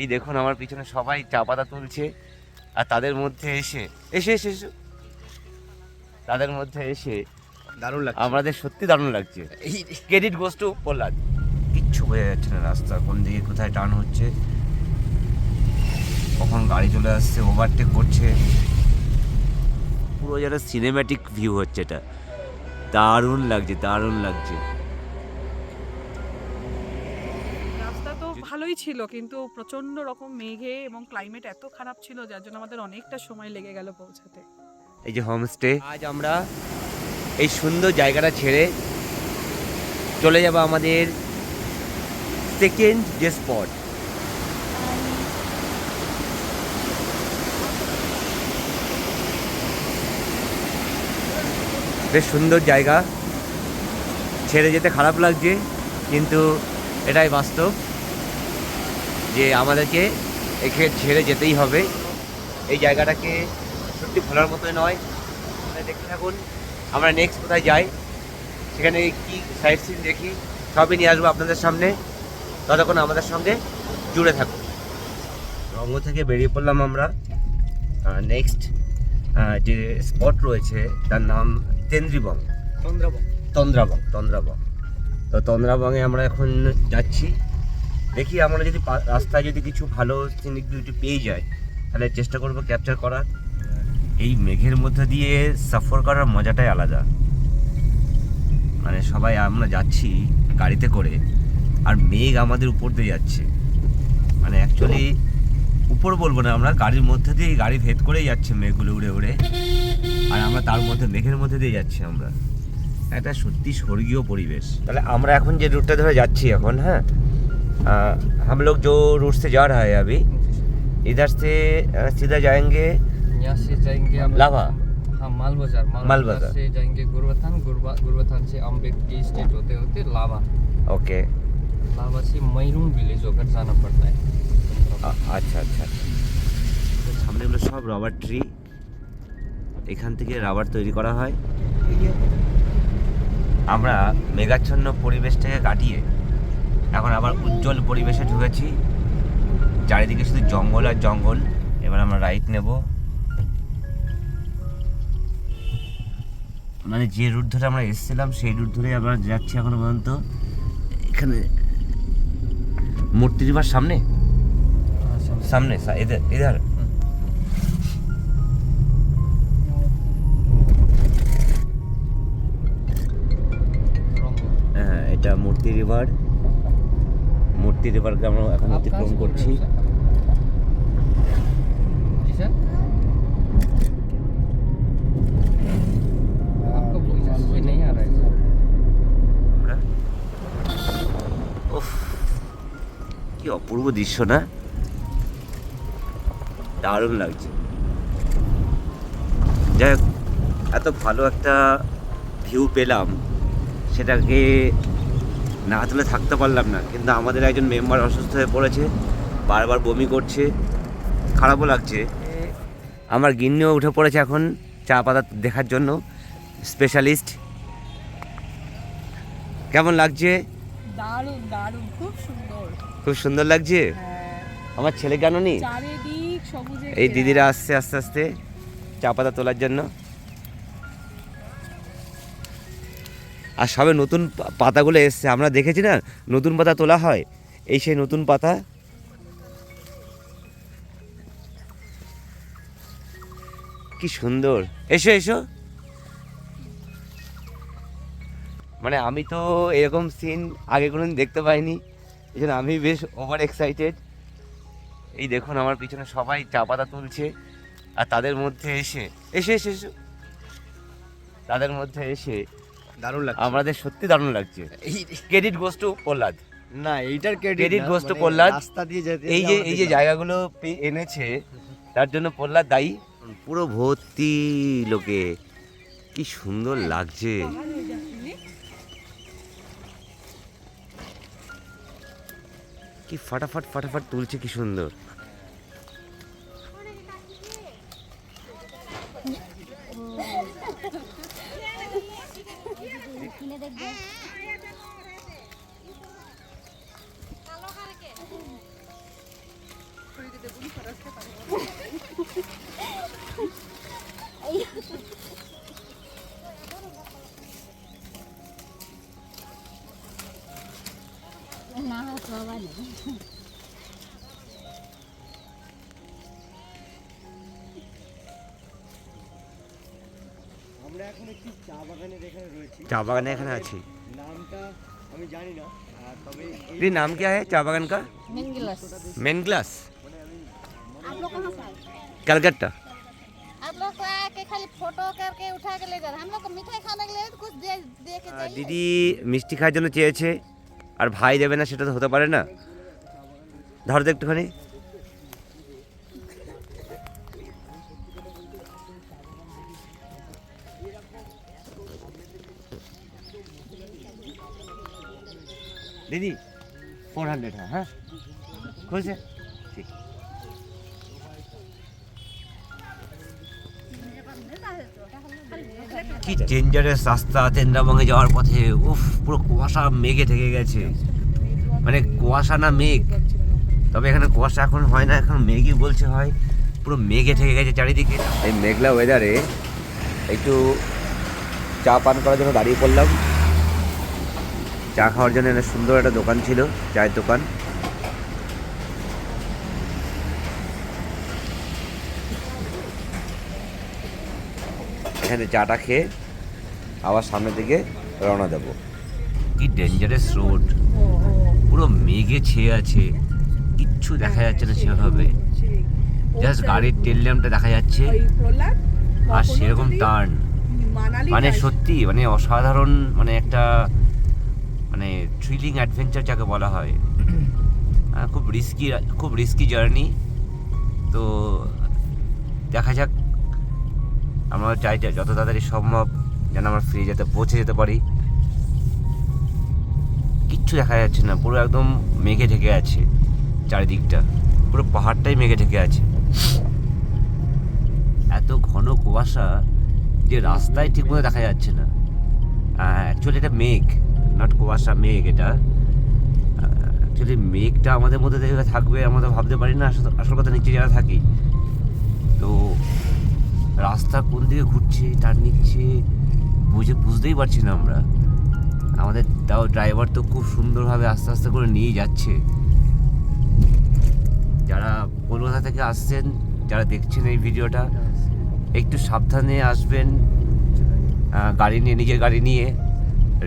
এই দেখুন আমার পিছনে সবাই চা পাতা তুলছে আর তাদের মধ্যে এসে এসে এসে এসে। তাদের মধ্যে এসে দারুণ লাগছে। আমাদের সত্যি দারুণ লাগছে। এই ক্রেডিট গোস টু প্রহ্লাদ। কিচ্ছু বোঝা যাচ্ছে না রাস্তা কোন দিকে কোথায় টার্ন হচ্ছে কখন গাড়ি চলে আসছে ওভারটেক করছে। পুরো যেটা সিনেম্যাটিক ভিউ হচ্ছে এটা। দারুণ লাগছে দারুণ লাগছে রাস্তা তো ভালোই ছিল কিন্তু প্রচণ্ড রকম মেঘে এবং ক্লাইমেট এত খারাপ ছিল যার জন্য আমাদের অনেকটা সময় লেগে গেল পৌঁছাতে। এই যে হোমস্টে আজ আমরা এই সুন্দর জায়গাটা ছেড়ে চলে যাব আমাদের সেকেন্ড যে স্পট বেশ সুন্দর জায়গা। ছেড়ে যেতে খারাপ লাগছে কিন্তু এটাই বাস্তব। যে আমাদেরকে একে ছেড়ে যেতেই হবে। এই জায়গাটাকে সত্যি ভোলার মতোই নয়। আপনারা দেখতে থাকুন আমরা নেক্সট কোথায় যাই সেখানে কি সাইট সিন দেখি সবই নিয়ে আসব আপনাদের সামনে। ততক্ষণ আমাদের সঙ্গে জুড়ে থাকুন। রঙ্গ থেকে বেরিয়ে পড়লাম আমরা। নেক্সট যে স্পট রয়েছে তার নাম তেন্দ্রিবং। চন্দ্রবং তন্দ্রাবং তন্দ্রাবং। তো তন্দ্রাবংয়ে আমরা এখন যাচ্ছি। দেখি আমরা যদি রাস্তায় যদি কিছু ভালো সিনিক বিউটি পেয়ে যাই, তাহলে চেষ্টা করব ক্যাপচার করার। এই মেঘের মধ্যে দিয়ে সফর করার মজাটাই আলাদা। মানে সবাই আমরা যাচ্ছি গাড়িতে করে, আর মেঘ আমাদের উপর দিয়ে যাচ্ছে। মানে অ্যাকচুয়ালি উপর বলব না, আমরা গাড়ির মধ্যে দিয়ে গাড়ি ভেদ করেই যাচ্ছে মেঘগুলো উড়ে উড়ে, আর আমরা তার মধ্যে, মেঘের মধ্যে দিয়ে যাচ্ছি আমরা। একটা সত্যি স্বর্গীয় পরিবেশ। তাহলে আমরা এখন যে রুটটা ধরে যাচ্ছি এখন হ্যাঁ? हम लोग जो रूट से जा रहा है अभी इधर से अ, सीधा जाएंगे यहाँ से जाएंगे हम लाभा? हाँ माल बाजार माल, माल बाजार बाजार। से जाएंगे गुरबथान गुरबा गुरबथान से अम्बेडकी स्टेट होते होते लाभा ओके लाभा से मैरूम विलेज होकर जाना पड़ता है আ- আচ্ছা আচ্ছা আচ্ছা সামনে এগুলো সব রাবার ট্রি এখান থেকে রাবার তৈরি করা হয় আমরা মেঘাচ্ছন্ন পরিবেশটাকে কাটিয়ে এখন আবার উজ্জ্বল পরিবেশে ঢুকেছি। চারিদিকে শুধু জঙ্গল আর জঙ্গল। এবার আমরা রাইট নেব। মানে যে রুট ধরে আমরা এসেছিলাম, সেই রুট ধরে আমরা যাচ্ছি এখনও পর্যন্ত। এখানে মূর্তি দিবার সামনে? সামনে এদের, এধার। হ্যাঁ, এটা মূর্তি রিভার মূর্তি দেবারকে আমরা এখন অতিক্রম করছি। কি অপূর্ব দৃশ্য না? দারুণ লাগছে। যাই হোক এত ভালো একটা ভিউ পেলাম। সেটাকে না তুলে থাকতে পারলাম না। কিন্তু আমাদের একজন মেম্বার অসুস্থ হয়ে পড়েছে বারবার বমি করছে খারাপও লাগছে। আমার গিন্নিও উঠে পড়েছে এখন চা পাতা দেখার জন্য স্পেশালিস্ট কেমন লাগছে? দারুণ দারুণ খুব সুন্দর। খুব সুন্দর লাগছে? হ্যাঁ, আমার ছেলে কেন নি এই দিদিরা আসছে আস্তে আস্তে চা পাতা তোলার জন্য। আর সবে নতুন পাতাগুলো এসছে। আমরা দেখেছি না, নতুন পাতা তোলা হয়? এই সেই নতুন পাতা। কি সুন্দর। এসো এসো। মানে আমি তো এরকম সিন আগে কোনোদিন দেখতে পাইনি। এই জন্য আমি বেশ ওভার এক্সাইটেড এই দেখুন, আমার পিছনে সবাই চা পাতা তুলছে। আর তাদের মধ্যে এসে এসে এসে এসে। তাদের মধ্যে এসে দারুণ লাগছে। আমাদের সত্যি দারুণ লাগছে। ক্রেডিট গোস টু প্রহ্লাদ না এইটার ক্রেডিট goes to প্রহ্লাদ। রাস্তা দিয়ে যেতে এই যে এই যে জায়গাগুলো এনেছে তার জন্য প্রহ্লাদ দায়ী। পুরো ভর্তি লোকে কি সুন্দর লাগছে। কি ফাটাফাট ফাটাফাট তুলছে কি সুন্দর। না সবাই নেই আমরা এখন একটি চা বাগানের এখানে রয়েছি। চা বাগানে এখানে আছি। নামটা আমি জানি না। ये नाम क्या है चाय बागान का मिंगलस मेन ग्लास आप लोग कहाँ से आए कलकत्ता आप लोग तो आके खाली फोटो करके उठा के ले जा रहे हैं। हम लोग को मिठाई खाने के लिए तो कुछ दे दे के जाइए দিদি মিষ্টি খাওয়ার জন্য চেয়েছে আর ভাই দেবে না সেটা তো হতে পারে না ধর তো একটুখানি দিদি ফোর হান্ড্রেড হ্যাঁ হ্যাঁ। খুলছে? ঠিক। কি ডেঞ্জারাস রাস্তা তেন্দ্রাবঙ্গে যাওয়ার পথে। উফ পুরো কুয়াশা মেঘে ঢেকে গেছে। মানে কুয়াশা না মেঘ। তবে এখানে কুয়াশা এখন হয় না এখন মেঘই বলছে হয়। পুরো মেঘে ঢেকে গেছে চারিদিকে। এই মেঘলা ওয়েদারে একটু চা পান করার জন্য দাঁড়িয়ে পড়লাম। চা খাওয়ার জন্য একটা সুন্দর একটা দোকান ছিল, চায়ের দোকান। এখানে চাটা খেয়ে আবার সামনের দিকে রওনা দেবো। কি ডেঞ্জারাস রোড পুরো মেঘে ছেয়ে আছে। কিচ্ছু দেখা যাচ্ছে না সেভাবে। জাস্ট গাড়ির টেল ল্যাম্পটা দেখা যাচ্ছে। আর সেরকম টার্ন মানে সত্যি মানে অসাধারণ মানে একটা থ্রিলিং অ্যাডভেঞ্চার যাকে বলা হয়। আহ, খুব রিস্কি খুব রিস্কি জার্নি তো দেখা যাক আমরা চাই যত তাড়াতাড়ি সম্ভব যেন আমরা ফিরে যেতে পৌঁছে যেতে পারি। কিচ্ছু দেখা যাচ্ছে না পুরো একদম মেঘে ঢেকে আছে চারিদিকটা। পুরো পাহাড়টাই মেঘে ঢেকে আছে। এত ঘন কুয়াশা যে রাস্তায় ঠিকমতো দেখা যাচ্ছে না। অ্যাকচুয়ালি এটা মেঘ। নট কুয়াশা মেঘ এটা। অ্যাকচুয়ালি মেঘটা আমাদের মধ্যে দেখে থাকবে, আমরা ভাবতে পারি না। আসল- কথা নিচে যারা থাকি। তো রাস্তা কোন দিকে ঘুরছে টার্ন নিচ্ছে, বুঝে বুঝতেই পারছি না আমরা। আমাদের তাও ড্রাইভার তো খুব সুন্দরভাবে আস্তে আস্তে করে নিয়ে যাচ্ছে। যারা কলকাতা থেকে আসছেন, যারা দেখছেন এই ভিডিওটা, একটু সাবধানে আসবেন। গাড়ি নিয়ে নিজের গাড়ি নিয়ে।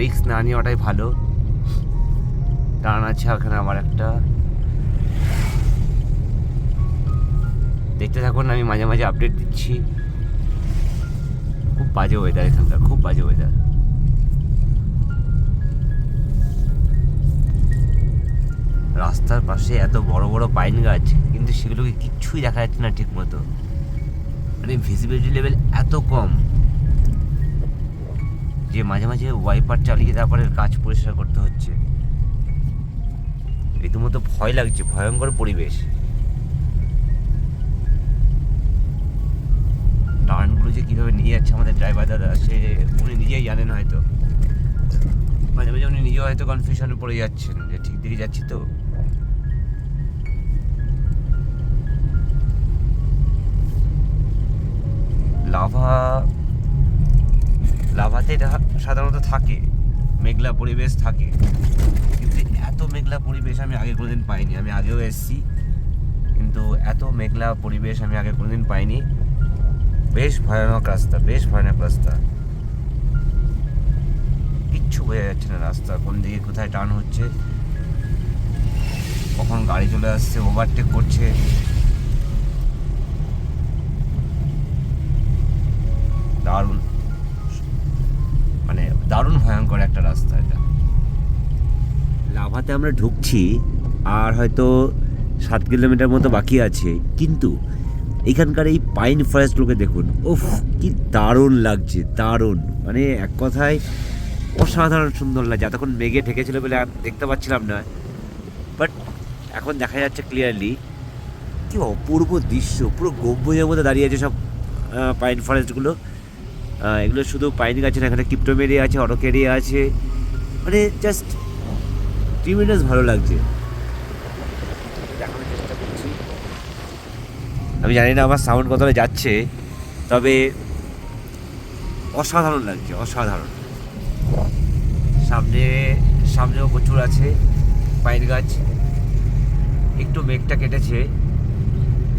রিস্ক না নেওয়াটাই ভালো। টান আছে ওখানে আমার একটা। দেখতে থাকুন, আমি মাঝে মাঝে আপডেট দিচ্ছি। খুব বাজে ওয়েদার এখানকার, খুব বাজে ওয়েদার রাস্তার পাশে এত বড় বড় পাইন গাছ, কিন্তু সেগুলোকে কিচ্ছুই দেখা যাচ্ছে না ঠিক মতো মানে ভিজিবিলিটি লেভেল এত কম। যে মাঝে মাঝে ওয়াইপার চালিয়ে তারপরে কাজ পরিষ্কার করতে হচ্ছে। রীতিমতো ভয় লাগছে, ভয়ঙ্কর পরিবেশ। টার্নগুলো যে কীভাবে নিয়ে যাচ্ছে আমাদের ড্রাইভার দাদা, সে উনি নিজেই জানেন হয়তো। মাঝে মাঝে উনি নিজেও হয়তো কনফিউশনে পড়ে যাচ্ছেন যে ঠিক দিকে যাচ্ছি তো। লাভা, লাভাতে সাধারণত থাকে, মেঘলা পরিবেশ থাকে, কিন্তু এত মেঘলা পরিবেশ আমি আগে কোনোদিন পাইনি। আমি আগেও এসেছি, কিন্তু এত মেঘলা পরিবেশ আমি আগে কোনোদিন পাইনি। বেশ ভয়ানক রাস্তা, বেশ ভয়ানক রাস্তা। কিচ্ছু বোঝা যাচ্ছে না রাস্তা, কোন দিকে কোথায় টার্ন হচ্ছে, কখন গাড়ি চলে আসছে ওভারটেক করছে। দারুণ। দারুণ ভয়ঙ্কর একটা রাস্তা এটা। লাভাতে আমরা ঢুকছি, আর হয়তো সাত কিলোমিটার মতো বাকি আছে, কিন্তু এখানকার এই পাইন ফরেস্টগুলোকে দেখুন, উফ, কি দারুণ লাগছে, দারুণ। মানে এক কথায় অসাধারণ সুন্দর লাগছে, এতক্ষণ মেঘে ঢেকেছিল বলে দেখতে পাচ্ছিলাম না। বাট এখন দেখা যাচ্ছে ক্লিয়ারলি কি অপূর্ব দৃশ্য, পুরো গম্বুজের মধ্যে দাঁড়িয়ে আছে সব পাইন ফরেস্টগুলো এগুলো শুধু পাইন গাছ না এখানে কিপ্টোমেরিয়া আছে অরকেরিয়া আছে। মানে জাস্ট ট্রিমিনাস ভালো লাগছে। দেখানোর চেষ্টা করছি। আমি জানি না আমার সাউন্ড কতটা যাচ্ছে তবে অসাধারণ লাগছে অসাধারণ। সামনে সামনেও প্রচুর আছে পাইন গাছ। একটু মেঘটা কেটেছে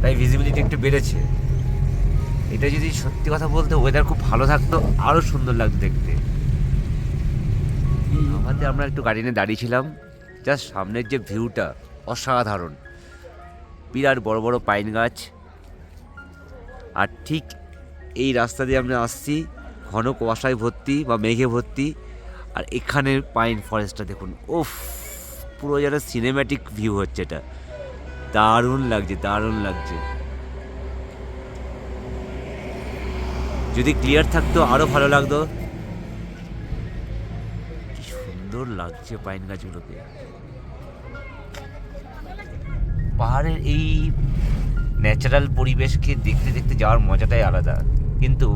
তাই ভিজিবিলিটি একটু বেড়েছে। এটা যদি সত্যি কথা বলতে ওয়েদার খুব ভালো থাকতো আরও সুন্দর লাগতো দেখতে। আমাদের আমরা একটু গাড়ি নিয়ে দাঁড়িয়েছিলাম জাস্ট সামনের যে ভিউটা অসাধারণ। বিরাট বড় বড় পাইন গাছ। আর ঠিক এই রাস্তা দিয়ে আমরা আসছি ঘন কুয়াশায় ভর্তি বা মেঘে ভর্তি আর এখানের পাইন ফরেস্টটা দেখুন ওফ পুরো যেন সিনেম্যাটিক ভিউ হচ্ছে এটা। দারুণ লাগছে দারুণ লাগছে। যদি ক্লিয়ার থাকতো আরও ভালো লাগতো। কি সুন্দর লাগছে পাইন গাছগুলোকে পাহাড়ের এই ন্যাচারাল পরিবেশকে দেখতে দেখতে যাওয়ার মজাটাই আলাদা। কিন্তু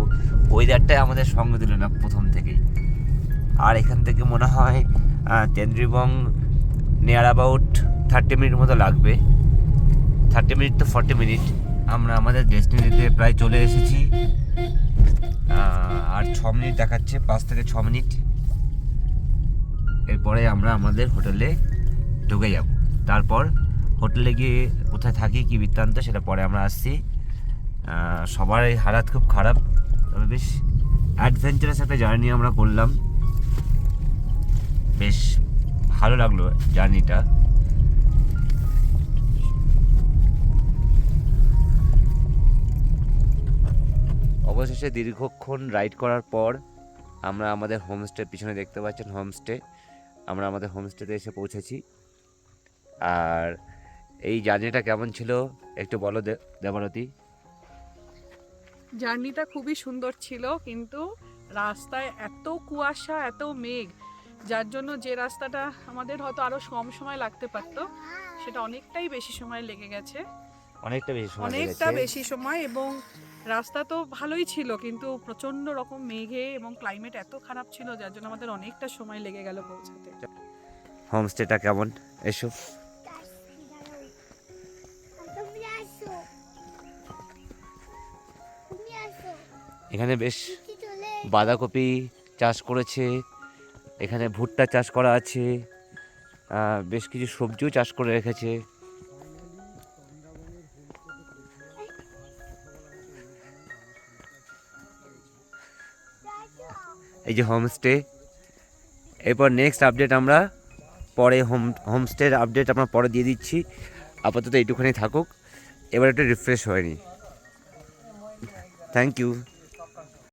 ওয়েদারটাই আমাদের সঙ্গে দিল না প্রথম থেকেই। আর এখান থেকে মনে হয় তেন্দ্রিবং নিয়ার অ্যাবাউট থার্টি মিনিট মতো লাগবে। থার্টি মিনিট তো ফর্টি মিনিট আমরা আমাদের ডেস্টিনিতে প্রায় চলে এসেছি। আর ছ মিনিট দেখাচ্ছে, পাঁচ থেকে ছ মিনিট। এরপরে আমরা আমাদের হোটেলে ঢুকে যাব। তারপর হোটেলে গিয়ে কোথায় থাকি, কি বৃত্তান্ত, সেটা পরে আমরা আসছি। সবার এই হালাত খুব খারাপ। তবে বেশ অ্যাডভেঞ্চারাস একটা জার্নি আমরা করলাম। বেশ ভালো লাগল জার্নিটা অবশেষে দীর্ঘক্ষণ রাইড করার পর আমরা আমাদের হোমস্টে পিছনে দেখতে পাচ্ছেন হোমস্টে। আমরা আমাদের হোমস্টেতে এসে পৌঁছেছি। আর এই জার্নিটা কেমন ছিল একটু বলো দেবারতী। জার্নিটা খুবই সুন্দর ছিল, কিন্তু রাস্তায় এত কুয়াশা, এত মেঘ, যার জন্য যে রাস্তাটা আমাদের হয়তো আরও কম সময় লাগতে পারতো, সেটা অনেকটাই বেশি সময় লেগে গেছে। অনেকটা বেশি সময় অনেকটা বেশি সময় এবং রাস্তা তো ভালোই ছিল কিন্তু প্রচণ্ড রকম মেঘে এবং ক্লাইমেট এত খারাপ ছিল যার জন্য আমাদের অনেকটা সময় লেগে গেল পৌঁছাতে। হোমস্টেটা কেমন? এসো। এখানে বেশ বাঁধাকপি চাষ করেছে এখানে ভুট্টা চাষ করা আছে বেশ কিছু সবজিও চাষ করে রেখেছে। এই যে হোমস্টে এরপর নেক্সট আপডেট আমরা পরে হোম হোমস্টের আপডেট আমরা পরে দিয়ে দিচ্ছি। আপাতত এইটুখানি থাকুক। এবার একটু রিফ্রেশ হয়নি। Thank you